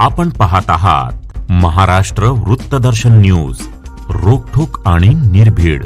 आपण पाहत आहात महाराष्ट्र वृत्तदर्शन न्यूज रोखोक आणि निर्भीड.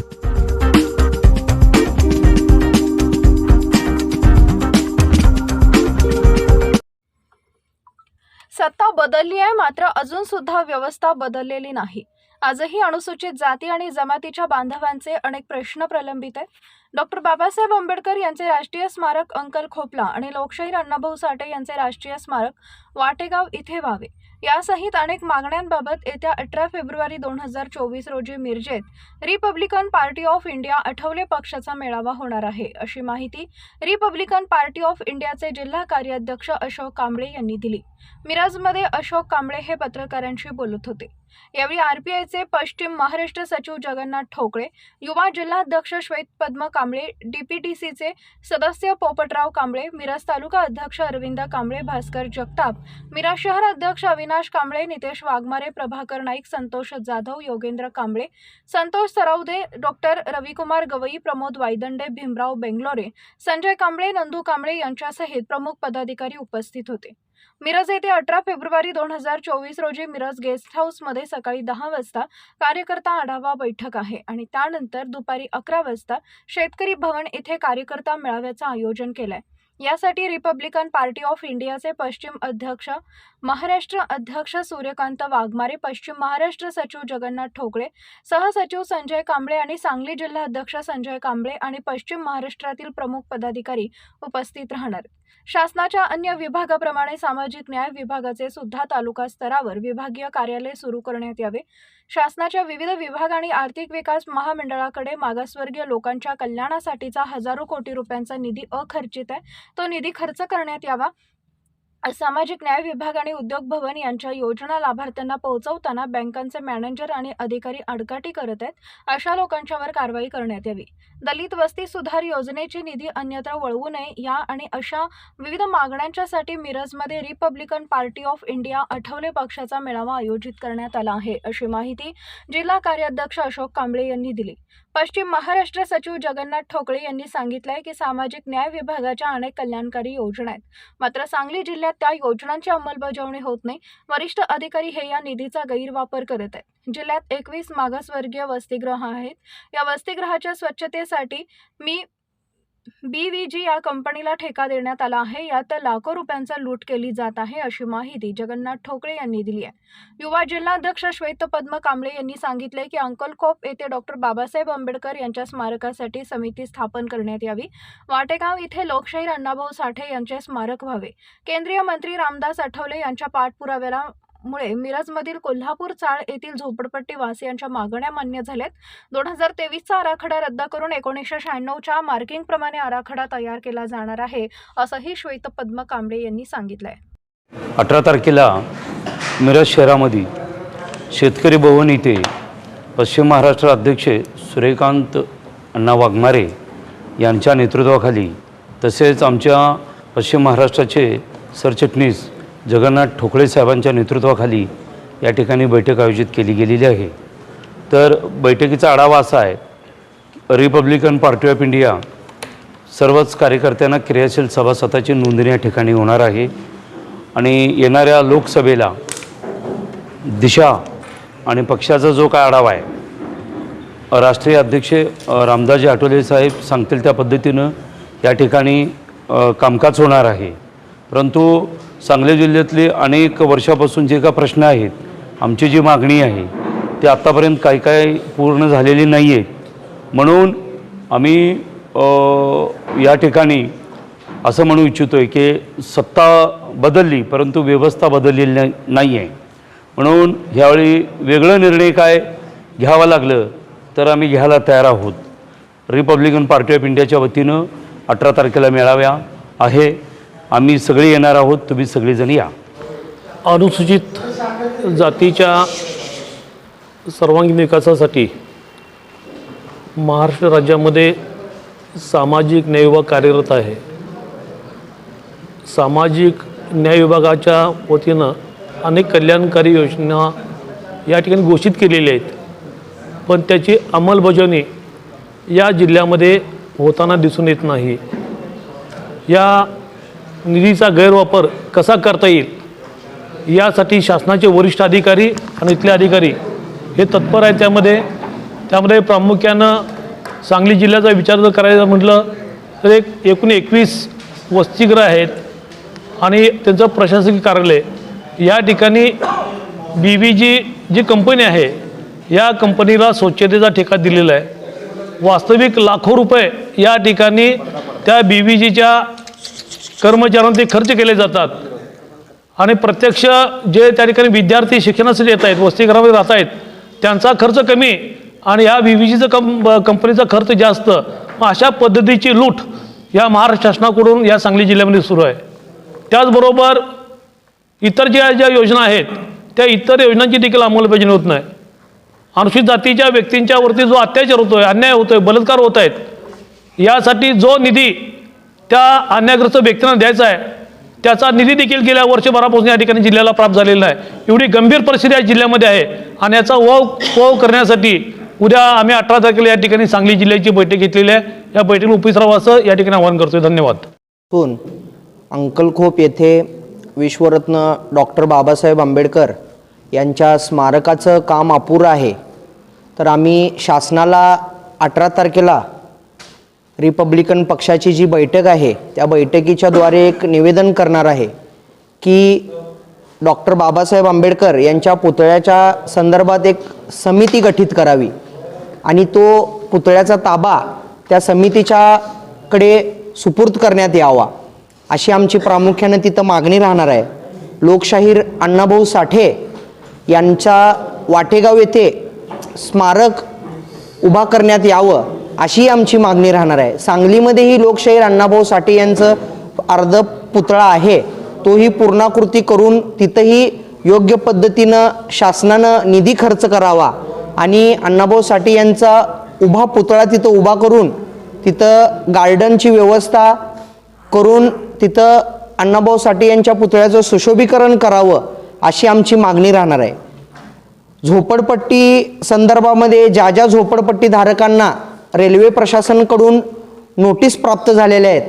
सत्ता बदलली आहे मात्र अजून सुद्धा व्यवस्था बदललेली नाही. आजही अनुसूचित जाती आणि जमातीच्या बांधवांचे अनेक प्रश्न प्रलंबित आहेत. डॉक्टर बाबासाहेब आंबेडकर यांचे राष्ट्रीय स्मारक अंकल खोपला आणि लोकशाहीर अण्णाभाऊ साठे यांचे राष्ट्रीय स्मारक वाटेगाव इथे व्हावे. यासहित अनेक मागण्यांबाबत येत्या अठरा फेब्रुवारी दोन हजार चोवीस रोजी मिरजेत Republican party of India Athawale पक्षाचा मेळावा होणार आहे अशी माहिती रिपब्लिकन पार्टी ऑफ इंडियाचे जिल्हा कार्याध्यक्ष अशोक कांबळे यांनी दिली. मिराजमध्ये अशोक कांबळे हे पत्रकारांशी बोलत होते. यावेळी आरपीआयचे पश्चिम महाराष्ट्र सचिव जगन्नाथ ठोकळे युवा जिल्हाध्यक्ष श्वेत पद्म कांबळे डीपीटीसीचे सदस्य पोपटराव कांबळे मिरज तालुका अध्यक्ष अरविंद कांबळे भास्कर जगताप मिरज शहर अध्यक्ष अविनाश कांबळे नितेश वाघमारे प्रभाकर नाईक संतोष जाधव योगेंद्र कांबळे संतोष सरावदे डॉक्टर रविकुमार गवई प्रमोद वायदंडे भीमराव बेंगलोरे संजय कांबळे नंदू कांबळे यांच्यासहित प्रमुख पदाधिकारी उपस्थित होते. मिरज येथे अठरा फेब्रुवारी दोन हजार चोवीस रोजी मिरज गेस्ट हाऊसमध्ये सकाळी दहा वाजता कार्यकर्ता आढावा बैठक आहे आणि त्यानंतर दुपारी अकरा वाजता शेतकरी भवन येथे कार्यकर्ता मेळाव्याचं आयोजन केलंय. यासाठी रिपब्लिकन पार्टी ऑफ इंडियाचे पश्चिम अध्यक्ष महाराष्ट्र अध्यक्ष सूर्यकांत वाघमारे पश्चिम महाराष्ट्र सचिव जगन्नाथ ठोकळे सहसचिव संजय कांबळे आणि सांगली जिल्हा अध्यक्ष संजय कांबळे आणि पश्चिम महाराष्ट्रातील प्रमुख पदाधिकारी उपस्थित राहणार. शासनाच्या अन्य विभागाप्रमाणे सामाजिक न्याय विभागाचे सुद्धा तालुका स्तरावर विभागीय कार्यालय सुरू करण्यात यावे. शासनाच्या विविध विभाग आणि आर्थिक विकास महामंडळाकडे मागासवर्गीय लोकांच्या कल्याणासाठीचा हजारो कोटी रुपयांचा निधी अखर्चित आहे. तो निधी खर्च करण्यात यावा. सामाजिक न्याय विभाग आणि उद्योग भवन यांच्या योजना लाभार्थ्यांना पोहोचवताना बँकांचे मॅनेजर आणि अधिकारी आडकाठी करत आहेत. अशा लोकांच्यावर कारवाई करण्यात यावी. दलित वस्ती सुधार योजनेची निधी अन्यत्र वळवू नये या आणि अशा विविध मागण्यांच्यासाठी मिरजमध्ये Republican party of India Athawale पक्षाचा मेळावा आयोजित करण्यात आला आहे अशी माहिती जिल्हा कार्याध्यक्ष अशोक कांबळे यांनी दिली. पश्चिम महाराष्ट्र सचिव जगन्नाथ ठोकळे यांनी सांगितलंय की सामाजिक न्याय विभागाच्या अनेक कल्याणकारी योजना आहेत. मात्र सांगली जिल्ह्यात त्या योजनांची अंमलबजावणी होत नाही. वरिष्ठ अधिकारी हे या निधीचा गैरवापर करत आहेत. जिल्ह्यात एकवीस मागासवर्गीय वसतिगृह आहेत. या वसतिगृहाच्या स्वच्छतेसाठी मी बी व्ही जी या कंपनीला ठेका देण्यात आला आहे. यात लाखो रुपयांचा लूट केली जात आहे अशी माहिती जगन्नाथ ठोकळे यांनी दिली आहे. युवा जिल्हाध्यक्ष श्वेत पद्म कांबळे यांनी सांगितले की अंकलकोप येथे डॉक्टर बाबासाहेब आंबेडकर यांच्या स्मारकासाठी समिती स्थापन करण्यात यावी. वाटेगाव इथे लोकशाहीर अण्णाभाऊ साठे यांचे स्मारक व्हावे. केंद्रीय मंत्री रामदास आठवले यांच्या पाठपुराव्याला मुळे मिरजमधील कोल्हापूर चाळ येथील झोपडपट्टी वासियांच्या मागण्या मान्य झाल्यात. दोन हजार तेवीसचा आराखडा रद्द करून एकोणीसशे शहाण्णवच्या मार्किंगप्रमाणे आराखडा तयार केला जाणार आहे असंही श्वेत पद्म कांबळे यांनी सांगितलंय. अठरा तारखेला मिरज शहरामध्ये शेतकरी भवन इथे पश्चिम महाराष्ट्र अध्यक्ष सूर्यकांत अण्णा वाघमारे यांच्या नेतृत्वाखाली तसेच आमच्या पश्चिम महाराष्ट्राचे सरचिटणीस जगन्नाथ ठोकळे साहेबांच्या नेतृत्वाखाली या ठिकाणी बैठक आयोजित केली गेलेली आहे. तर बैठकीचा आढावा असा आहे रिपब्लिकन पार्टी ऑफ इंडिया सर्वच कार्यकर्त्यांना क्रियाशील सभासदाची नोंदणी या ठिकाणी होणार आहे आणि येणाऱ्या लोकसभेला दिशा आणि पक्षाचा जो काय आढावा आहे राष्ट्रीय अध्यक्ष रामदासजी आठवले साहेब सांगतील त्या पद्धतीनं या ठिकाणी कामकाज होणार आहे. परंतु सांगली जिल्ह्यातले अनेक वर्षापासून जे का प्रश्न आहेत आमची जी मागणी आहे ती आत्तापर्यंत काय काय पूर्ण झालेली नाही आहे म्हणून आम्ही या ठिकाणी असं म्हणू इच्छितो आहे की सत्ता बदलली परंतु व्यवस्था बदललेली नाही नाही आहे म्हणून ह्यावेळी वेगळं निर्णय काय घ्यावं लागलं तर आम्ही घ्यायला तयार आहोत. रिपब्लिकन पार्टी ऑफ इंडियाच्या वतीनं अठरा तारखेला मेळाव्या आहे. आम्ही सगळे येणार आहोत तुम्ही सगळेजण या. अनुसूचित जातीच्या सर्वांगीण विकासासाठी महाराष्ट्र राज्यामध्ये सामाजिक न्याय विभाग कार्यरत आहे. सामाजिक न्याय विभागाच्या वतीनं अनेक कल्याणकारी योजना या ठिकाणी घोषित केलेल्या आहेत. पण त्याची अंमलबजावणी या जिल्ह्यामध्ये होताना दिसून येत नाही. या निधीचा गैरवापर कसा करता येईल? यासाठी शासनाचे वरिष्ठ अधिकारी आणि इथले अधिकारी हे तत्पर आहेत त्यामध्ये. त्यामध्ये प्रामुख्यानं सांगली जिल्ह्याचा विचार जर करायचा म्हटलं तर एक एकूण एकवीस वसतिगृह आहेत आणि त्यांचं प्रशासकीय कार्यालय. या ठिकाणी बी व्ही जी जी कंपनी आहे या कंपनीला स्वच्छतेचा ठेका दिलेला आहे. वास्तविक लाखो रुपये या ठिकाणी त्या बी व्ही जीच्या कर्मचाऱ्यांना ते खर्च केले जातात. आणि प्रत्यक्ष जे त्या ठिकाणी विद्यार्थी शिक्षणासाठी येत आहेत वसतिगृहामध्ये राहत आहेत त्यांचा खर्च कमी आणि या व्ही व्ही जीचं कं कंपनीचा खर्च जास्त मग अशा पद्धतीची लूट या महाराष्ट्र शासनाकडून या सांगली जिल्ह्यामध्ये सुरू आहे. त्याचबरोबर इतर ज्या ज्या योजना आहेत त्या इतर योजनांची देखील अंमलबजावणी होत नाही. अनुसूचित जातीच्या व्यक्तींच्यावरती जो अत्याचार होतो आहे अन्याय होतो आहे बलात्कार होत आहेत यासाठी जो निधी त्या अन्यायग्रस्त व्यक्तींना द्यायचा आहे. त्याचा निधी देखील गेल्या वर्षभरापासून या ठिकाणी जिल्ह्याला प्राप्त झालेला आहे. एवढी गंभीर परिस्थिती या जिल्ह्यामध्ये आहे. आणि याचा वव वव करण्यासाठी उद्या आम्ही अठरा तारखेला या ठिकाणी सांगली जिल्ह्याची बैठक घेतलेली आहे. या बैठकीला उपस्थित असं या ठिकाणी आवाहन करतोय. धन्यवाद. तून अंकलखोप येथे विश्वरत्न डॉक्टर बाबासाहेब आंबेडकर यांच्या स्मारकाचं काम अपुरं आहे. तर आम्ही शासनाला अठरा तारखेला रिपब्लिकन पक्षाची जी बैठक आहे त्या बैठकीच्याद्वारे एक निवेदन करणार आहे की डॉक्टर बाबासाहेब आंबेडकर यांच्या पुतळ्याच्या संदर्भात एक समिती गठीत करावी. आणि तो पुतळ्याचा ताबा त्या समितीच्याकडे सुपूर्द करण्यात यावा अशी आमची प्रामुख्यानं तिथं मागणी राहणार आहे. लोकशाहीर अण्णाभाऊ साठे यांच्या वाटेगाव येथे स्मारक उभा करण्यात यावं अशी आमची मागणी राहणार आहे. सांगलीमध्येही लोकशाहीर अण्णाभाऊ साठे यांचं अर्ध पुतळा आहे. तोही पूर्णाकृती करून तिथंही योग्य पद्धतीनं शासनानं निधी खर्च करावा आणि अण्णाभाऊ साठे यांचा उभा पुतळा तिथं उभा करून तिथं गार्डनची व्यवस्था करून तिथं अण्णाभाऊ साठे यांच्या पुतळ्याचं सुशोभीकरण करावं अशी आमची मागणी राहणार आहे. झोपडपट्टी संदर्भामध्ये ज्या ज्या झोपडपट्टी धारकांना रेल्वे प्रशासनकडून नोटीस प्राप्त झालेल्या आहेत.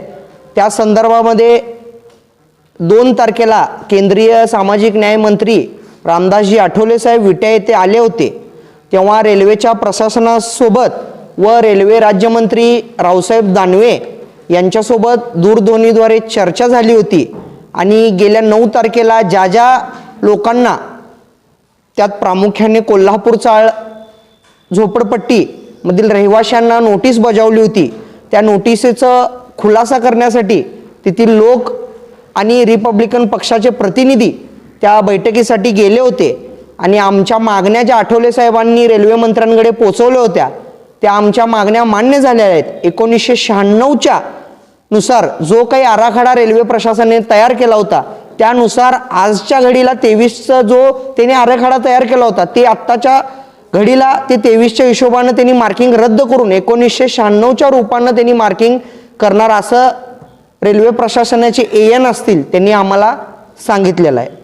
त्या संदर्भामध्ये दोन तारखेला केंद्रीय सामाजिक न्याय मंत्री रामदासजी आठवले साहेब विट्या येथे आले होते. तेव्हा रेल्वेच्या प्रशासनासोबत व रेल्वे राज्यमंत्री रावसाहेब दानवे यांच्यासोबत दूरध्वनीद्वारे चर्चा झाली होती आणि गेल्या नऊ तारखेला ज्या ज्या लोकांना त्यात प्रामुख्याने कोल्हापूर चाळ झोपडपट्टी मधील रहिवाशांना नोटीस बजावली होती. त्या नोटिसीचं खुलासा करण्यासाठी तेथील लोक आणि रिपब्लिकन पक्षाचे प्रतिनिधी त्या बैठकीसाठी गेले होते आणि आमच्या मागण्या ज्या आठवले साहेबांनी रेल्वे मंत्र्यांकडे पोचवल्या होत्या त्या आमच्या मागण्या मान्य झाल्या आहेत. एकोणीसशे शहाण्णवच्या नुसार जो काही आराखडा रेल्वे प्रशासनाने तयार केला होता त्यानुसार आजच्या घडीला तेवीसचा जो त्याने आराखडा तयार केला होता ते आत्ताच्या घडीला ते तेवीसच्या हिशोबानं त्यांनी मार्किंग रद्द करून एकोणीसशे शहाण्णवच्या रूपानं त्यांनी मार्किंग करणार असं रेल्वे प्रशासनाचे ए एन असतील त्यांनी आम्हाला सांगितलेलं आहे.